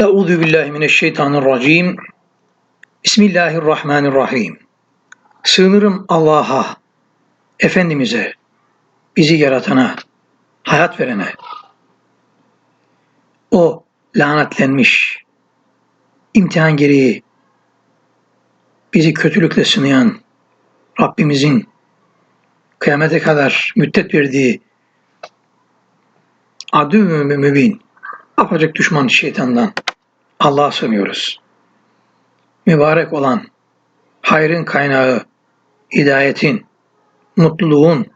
Euzu billahi mineşşeytanirracim. Bismillahirrahmanirrahim. Sığınırım Allah'a, Efendimiz'e, bizi yaratana, hayat verene. O lanetlenmiş, imtihan gereği bizi kötülükle sınayan Rabbimizin kıyamete kadar müddet verdiği adü mübin, apacık düşman şeytandan Allah'a sığınıyoruz. Mübarek olan, hayrın kaynağı, hidayetin, mutluluğun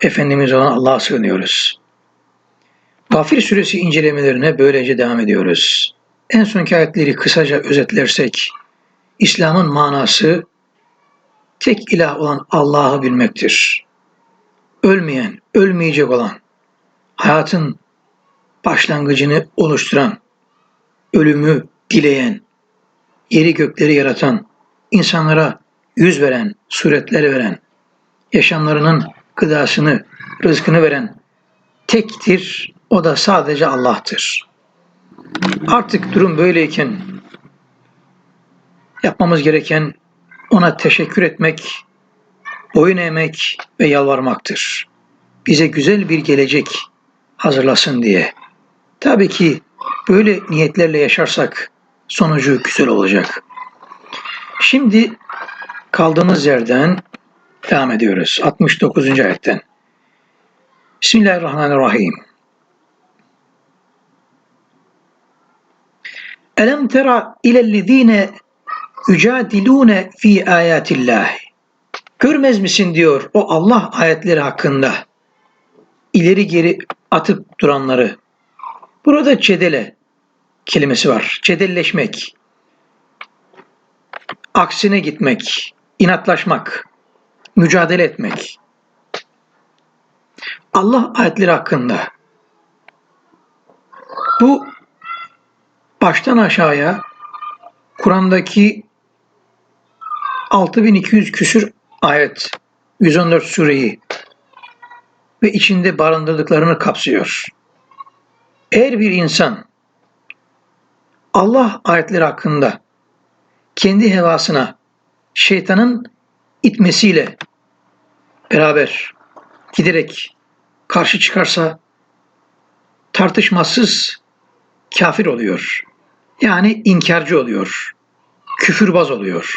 Efendimiz olan Allah'a sığınıyoruz. Gafir suresi incelemelerine böylece devam ediyoruz. En sonki ayetleri kısaca özetlersek, İslam'ın manası tek ilah olan Allah'ı bilmektir. Ölmeyen, ölmeyecek olan, hayatın başlangıcını oluşturan, ölümü dileyen, yeri gökleri yaratan, insanlara yüz veren, suretleri veren, yaşamlarının gıdasını, rızkını veren tektir, o da sadece Allah'tır. Artık durum böyleyken yapmamız gereken ona teşekkür etmek, boyun eğmek ve yalvarmaktır. Bize güzel bir gelecek hazırlasın diye. Tabii ki böyle niyetlerle yaşarsak sonucu güzel olacak. Şimdi kaldığımız yerden devam ediyoruz. 69. ayetten. Bismillahirrahmanirrahim. Elem tera ilellezine yücadilune fi ayatillah. Görmez misin diyor o Allah ayetleri hakkında ileri geri atıp duranları. Burada cedele kelimesi var. Cedelleşmek. Aksine gitmek, inatlaşmak, mücadele etmek. Allah ayetleri hakkında bu baştan aşağıya Kur'an'daki 6200 küsür ayet 114 sureyi ve içinde barındırdıklarını kapsıyor. Eğer bir insan Allah ayetleri hakkında kendi hevasına şeytanın itmesiyle beraber giderek karşı çıkarsa tartışmasız kafir oluyor. Yani inkarcı oluyor. Küfürbaz oluyor.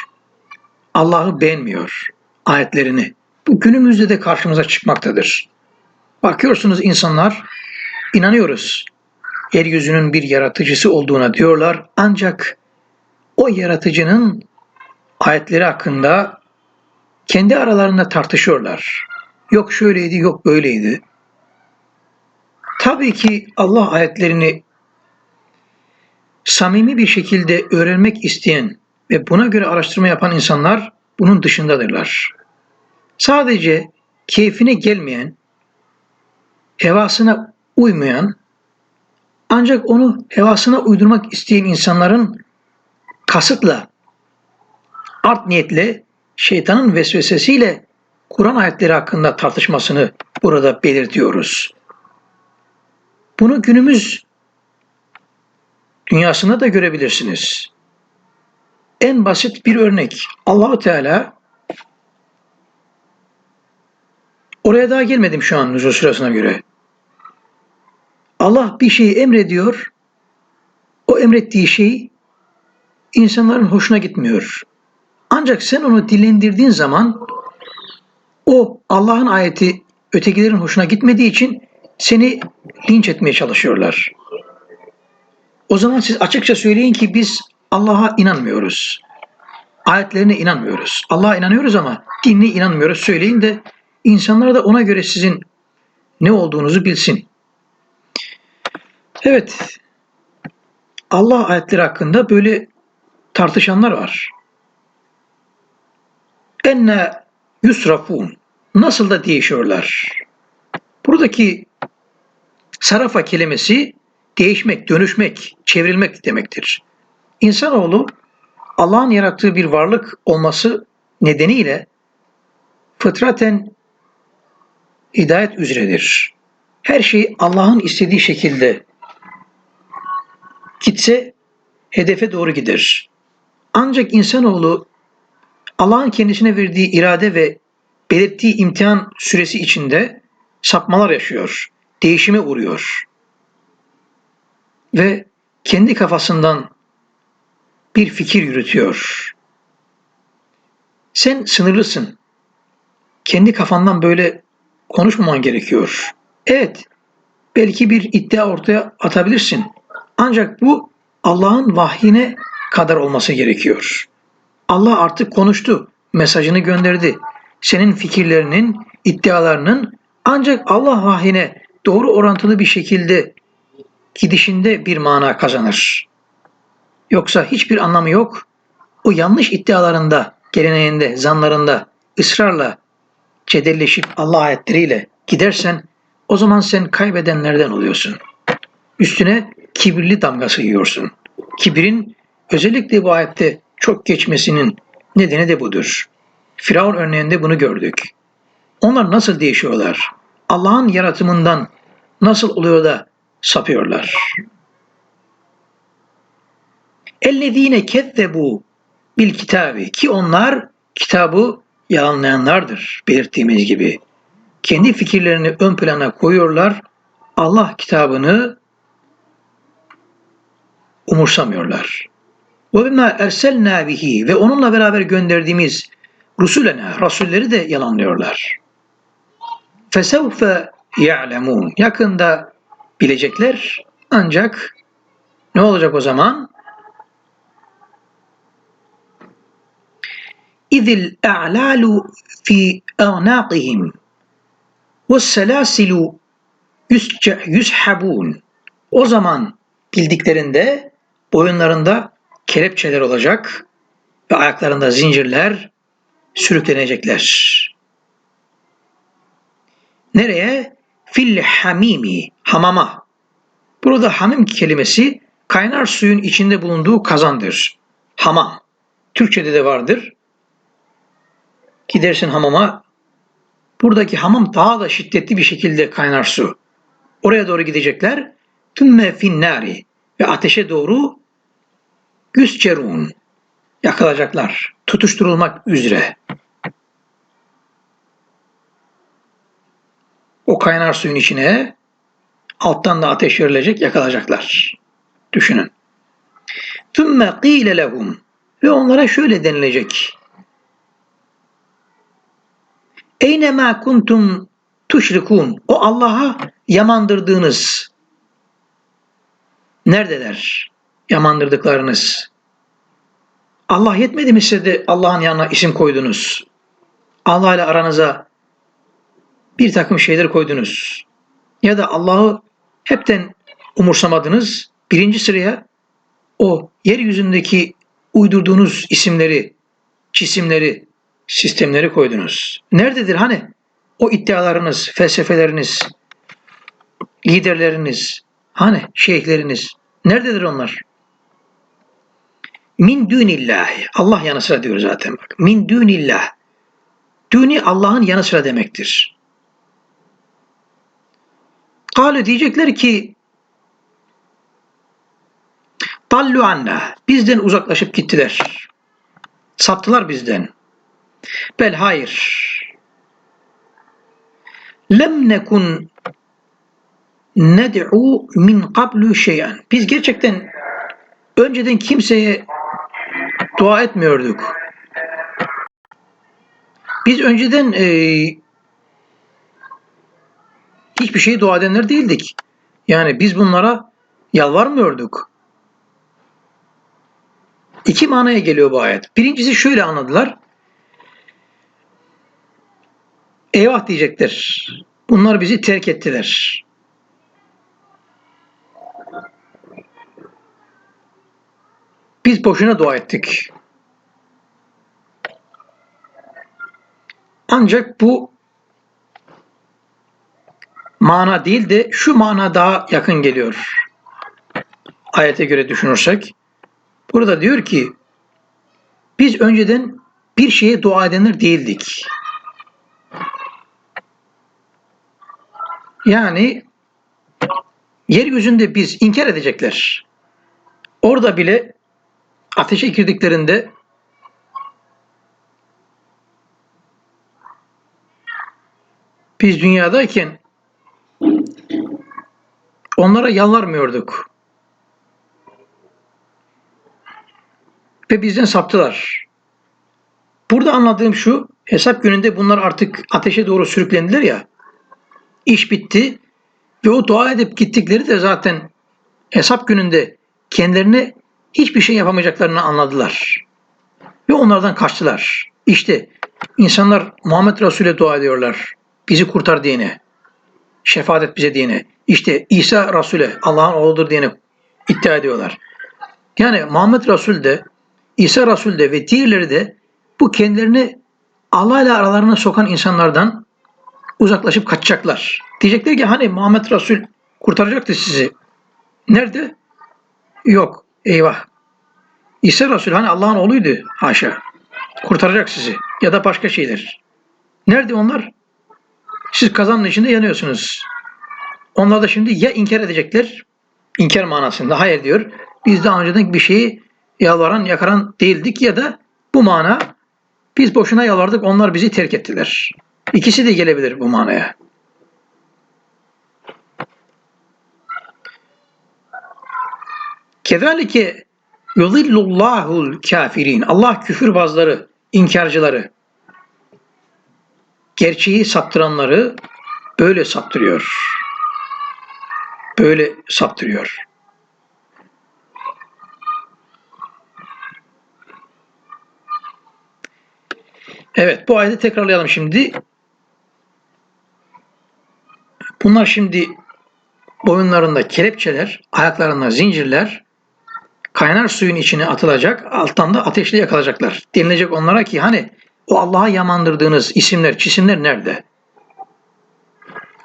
Allah'ı beğenmiyor ayetlerini. Bu günümüzde de karşımıza çıkmaktadır. Bakıyorsunuz insanlar inanıyoruz. Yeryüzünün bir yaratıcısı olduğuna diyorlar ancak o yaratıcının ayetleri hakkında kendi aralarında tartışıyorlar. Yok şöyleydi, yok böyleydi. Tabii ki Allah ayetlerini samimi bir şekilde öğrenmek isteyen ve buna göre araştırma yapan insanlar bunun dışındadırlar. Sadece keyfine gelmeyen, hevasına uymayan, ancak onu hevasına uydurmak isteyen insanların kasıtla, art niyetle, şeytanın vesvesesiyle Kur'an ayetleri hakkında tartışmasını burada belirtiyoruz. Bunu günümüz dünyasında da görebilirsiniz. En basit bir örnek. Allahu Teala oraya daha gelmedim şu an nüzul sırasına göre. Allah bir şeyi emrediyor. O emrettiği şey insanların hoşuna gitmiyor. Ancak sen onu dilendirdiğin zaman o Allah'ın ayeti ötekilerin hoşuna gitmediği için seni linç etmeye çalışıyorlar. O zaman siz açıkça söyleyin ki biz Allah'a inanmıyoruz. Ayetlerine inanmıyoruz. Allah'a inanıyoruz ama dinine inanmıyoruz. Söyleyin de insanlar da ona göre sizin ne olduğunuzu bilsin. Evet. Allah ayetleri hakkında böyle tartışanlar var. Enne yusrafun. Nasıl da değişiyorlar. Buradaki sarafa kelimesi değişmek, dönüşmek, çevrilmek demektir. İnsanoğlu Allah'ın yarattığı bir varlık olması nedeniyle fıtraten hidayet üzeredir. Her şey Allah'ın istediği şekilde gitse hedefe doğru gider. Ancak insanoğlu Allah'ın kendisine verdiği irade ve belirttiği imtihan süresi içinde sapmalar yaşıyor, değişime uğruyor. Ve kendi kafasından bir fikir yürütüyor. Sen sınırlısın. Kendi kafandan böyle konuşmaman gerekiyor. Evet, belki bir iddia ortaya atabilirsin. Ancak bu Allah'ın vahyine kadar olması gerekiyor. Allah artık konuştu, mesajını gönderdi. Senin fikirlerinin, iddialarının ancak Allah vahyine doğru orantılı bir şekilde gidişinde bir mana kazanır. Yoksa hiçbir anlamı yok. O yanlış iddialarında, geleneğinde, zanlarında ısrarla cedelleşip Allah ayetleriyle gidersen o zaman sen kaybedenlerden oluyorsun. Üstüne kibirli damgası yiyorsun. Kibirin özellikle bu ayette çok geçmesinin nedeni de budur. Firavun örneğinde bunu gördük. Onlar nasıl değişiyorlar? Allah'ın yaratımından nasıl oluyor da sapıyorlar? Ellezine kezzebu bil kitabi ki onlar kitabı yalanlayanlardır belirttiğimiz gibi. Kendi fikirlerini ön plana koyuyorlar. Allah kitabını umursamıyorlar. Bima erselna bihi ve onunla beraber gönderdiğimiz rusulena, rasulleri de yalanlıyorlar. Fesevfe ya'lemun. Yakında bilecekler ancak ne olacak o zaman? A'lalu fi a'naqihim ve selasilu yüzhabun. O zaman bildiklerinde boyunlarında kelepçeler olacak ve ayaklarında zincirler sürüklenecekler. Nereye? Fil hamimi, hamama. Burada hamim kelimesi kaynar suyun içinde bulunduğu kazandır. Hamam. Türkçede de vardır. Gidersin hamama. Buradaki hamam daha da şiddetli bir şekilde kaynar su. Oraya doğru gidecekler. Tümme finnari ve ateşe doğru güscerun yakılacaklar. Tutuşturulmak üzere. O kaynar suyun içine alttan da ateş verilecek yakılacaklar. Düşünün. Tümme qîle lehum ve onlara şöyle denilecek. Eyne ma kuntum tuşrikun. O Allah'a yamandırdığınız neredeler? Yamandırdıklarınız. Allah yetmedi mi size de Allah'ın yanına isim koydunuz? Allah ile aranıza bir takım şeyler koydunuz. Ya da Allah'ı hepten umursamadınız. Birinci sıraya o yeryüzündeki uydurduğunuz isimleri, cisimleri, sistemleri koydunuz. Nerededir hani o iddialarınız, felsefeleriniz, liderleriniz, hani şeyhleriniz? Nerededir onlar? Min dunillahi. Allah yanı sıra diyor zaten bak. Min dunillah. Duni Allah'ın yanı sıra demektir. Kale diyecekler ki Dallu anna. Bizden uzaklaşıp gittiler. Saptılar bizden. Bel hayır. Lem nekun ned'u min qablu şeyen. Biz gerçekten önceden kimseye dua etmiyorduk. Biz önceden e, hiçbir şey dua edenler değildik. Yani biz bunlara yalvarmıyorduk. İki manaya geliyor bu ayet. Birincisi şöyle anladılar. Eyvah diyecekler. Bunlar bizi terk ettiler. Biz boşuna dua ettik. Ancak bu mana değil de şu mana daha yakın geliyor. Ayete göre düşünürsek. Burada diyor ki biz önceden bir şeye dua edenler değildik. Yani yeryüzünde biz inkar edecekler. Orada bile ateşe girdiklerinde biz dünyadayken onlara yalvarmıyorduk. Ve bizden saptılar. Burada anladığım şu, hesap gününde bunlar artık ateşe doğru sürüklendiler ya, iş bitti ve o dua edip gittikleri de zaten hesap gününde kendilerine hiçbir şey yapamayacaklarını anladılar. Ve onlardan kaçtılar. İşte insanlar Muhammed Resul'e dua ediyorlar. Bizi kurtar diyene. Şefaat et bize diyene. İşte İsa Resul'e Allah'ın oğludur diyene iddia ediyorlar. Yani Muhammed Resul de İsa Resul de ve diğerleri de bu kendilerini Allah ile aralarına sokan insanlardan uzaklaşıp kaçacaklar. Diyecekler ki hani Muhammed Resul kurtaracaktı sizi. Nerede? Yok. Eyvah. İsa Resul hani Allah'ın oğluydu. Haşa. Kurtaracak sizi. Ya da başka şeyler. Nerede onlar? Siz kazanın içinde yanıyorsunuz. Onlar da şimdi ya inkar edecekler, inkar manasında hayır diyor. Biz daha önceden bir şeyi yalvaran, yakaran değildik ya da bu mana biz boşuna yalvardık, onlar bizi terk ettiler. İkisi de gelebilir bu manaya. Kezalike yudillullahul kafirin. Allah küfürbazları, inkarcıları, gerçeği saptıranları böyle saptırıyor. Böyle saptırıyor. Evet bu ayeti tekrarlayalım şimdi. Bunlar şimdi boyunlarında kelepçeler, ayaklarında zincirler, kaynar suyun içine atılacak, alttan da ateşle yakalacaklar. Denilecek onlara ki hani o Allah'a yamandırdığınız isimler, cisimler nerede?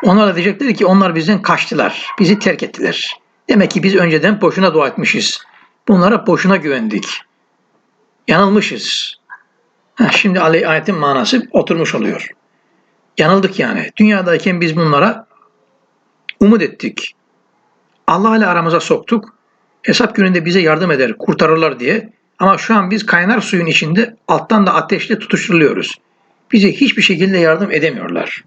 Onlar da diyecekler ki onlar bizden kaçtılar, bizi terk ettiler. Demek ki biz önceden boşuna dua etmişiz. Bunlara boşuna güvendik. Yanılmışız. Ha, şimdi ayetin manası oturmuş oluyor. Yanıldık yani. Dünyadayken biz bunlara umut ettik. Allah ile aramıza soktuk. Hesap gününde bize yardım eder, kurtarırlar diye. Ama şu an biz kaynar suyun içinde alttan da ateşle tutuşturuluyoruz. Bize hiçbir şekilde yardım edemiyorlar.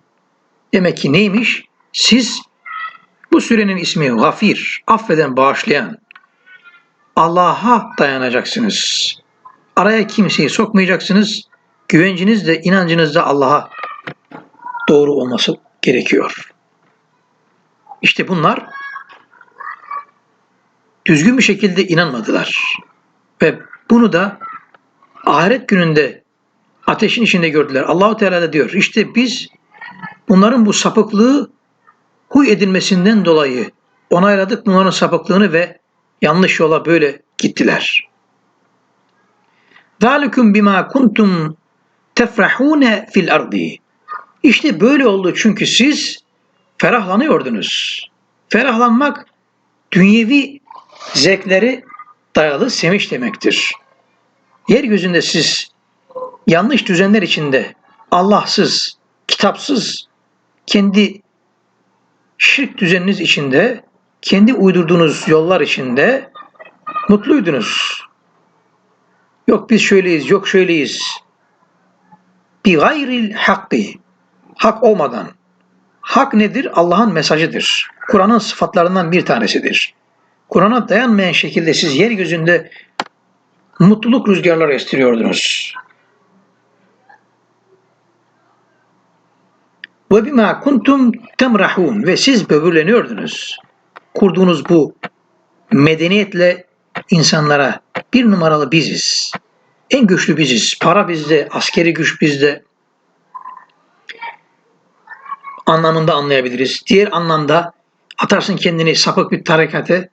Demek ki neymiş? Siz bu sürenin ismi gafir, affeden, bağışlayan. Allah'a dayanacaksınız. Araya kimseyi sokmayacaksınız. Güvenciniz de inancınız da Allah'a doğru olması gerekiyor. İşte bunlar düzgün bir şekilde inanmadılar. Ve bunu da ahiret gününde ateşin içinde gördüler. Allahu Teala da diyor işte biz bunların bu sapıklığı huy edilmesinden dolayı onayladık bunların sapıklığını ve yanlış yola böyle gittiler. Zalikum bima kuntum tefrahune fil ardi. İşte böyle oldu çünkü siz ferahlanıyordunuz. Ferahlanmak dünyevi zevkleri dayalı sevinç demektir. Yeryüzünde siz yanlış düzenler içinde Allahsız, kitapsız, kendi şirk düzeniniz içinde, kendi uydurduğunuz yollar içinde mutluydunuz. Yok biz şöyleyiz, yok şöyleyiz. Bi gayril hakkı. Hak olmadan. Hak nedir? Allah'ın mesajıdır. Kur'an'ın sıfatlarından bir tanesidir. Kur'an'a dayanmayan şekilde siz yeryüzünde mutluluk rüzgarları estiriyordunuz. Ve bima kuntum temrahun ve siz böbürleniyordunuz. Kurduğunuz bu medeniyetle insanlara bir numaralı biziz. En güçlü biziz. Para bizde, askeri güç bizde. Anlamında anlayabiliriz. Diğer anlamda atarsın kendini sapık bir tarekate,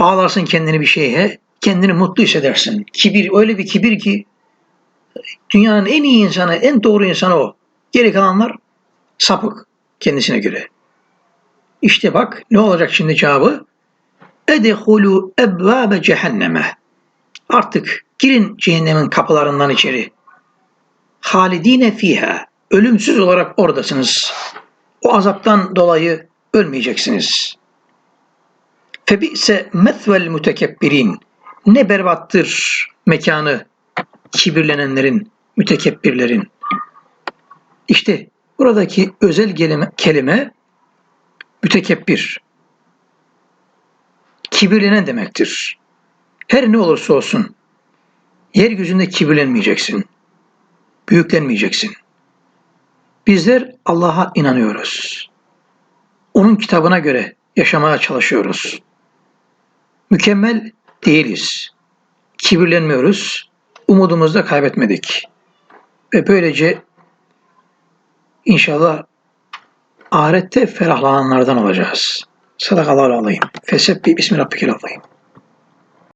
bağlarsın kendini bir şeye, kendini mutlu hissedersin. Kibir, öyle bir kibir ki dünyanın en iyi insanı, en doğru insanı o. Geri kalanlar sapık kendisine göre. İşte bak ne olacak şimdi cevabı? Edehulu ebvabe cehenneme. Artık girin cehennemin kapılarından içeri. Halidine fiha. Ölümsüz olarak oradasınız. O azaptan dolayı ölmeyeceksiniz. Febi'se methvel mütekebbirin. Ne berbattır mekanı kibirlenenlerin, mütekebbirlerin. İşte buradaki özel kelime, kelime mütekebbir. Kibirlenen demektir. Her ne olursa olsun yeryüzünde kibirlenmeyeceksin. Büyüklenmeyeceksin. Bizler Allah'a inanıyoruz. Onun kitabına göre yaşamaya çalışıyoruz. Mükemmel değiliz. Kibirlenmiyoruz. Umudumuzu da kaybetmedik. Ve böylece inşallah ahirette ferahlananlardan olacağız. Sadakallahu aleyhim. Fesebbi bismi rabbikel azim.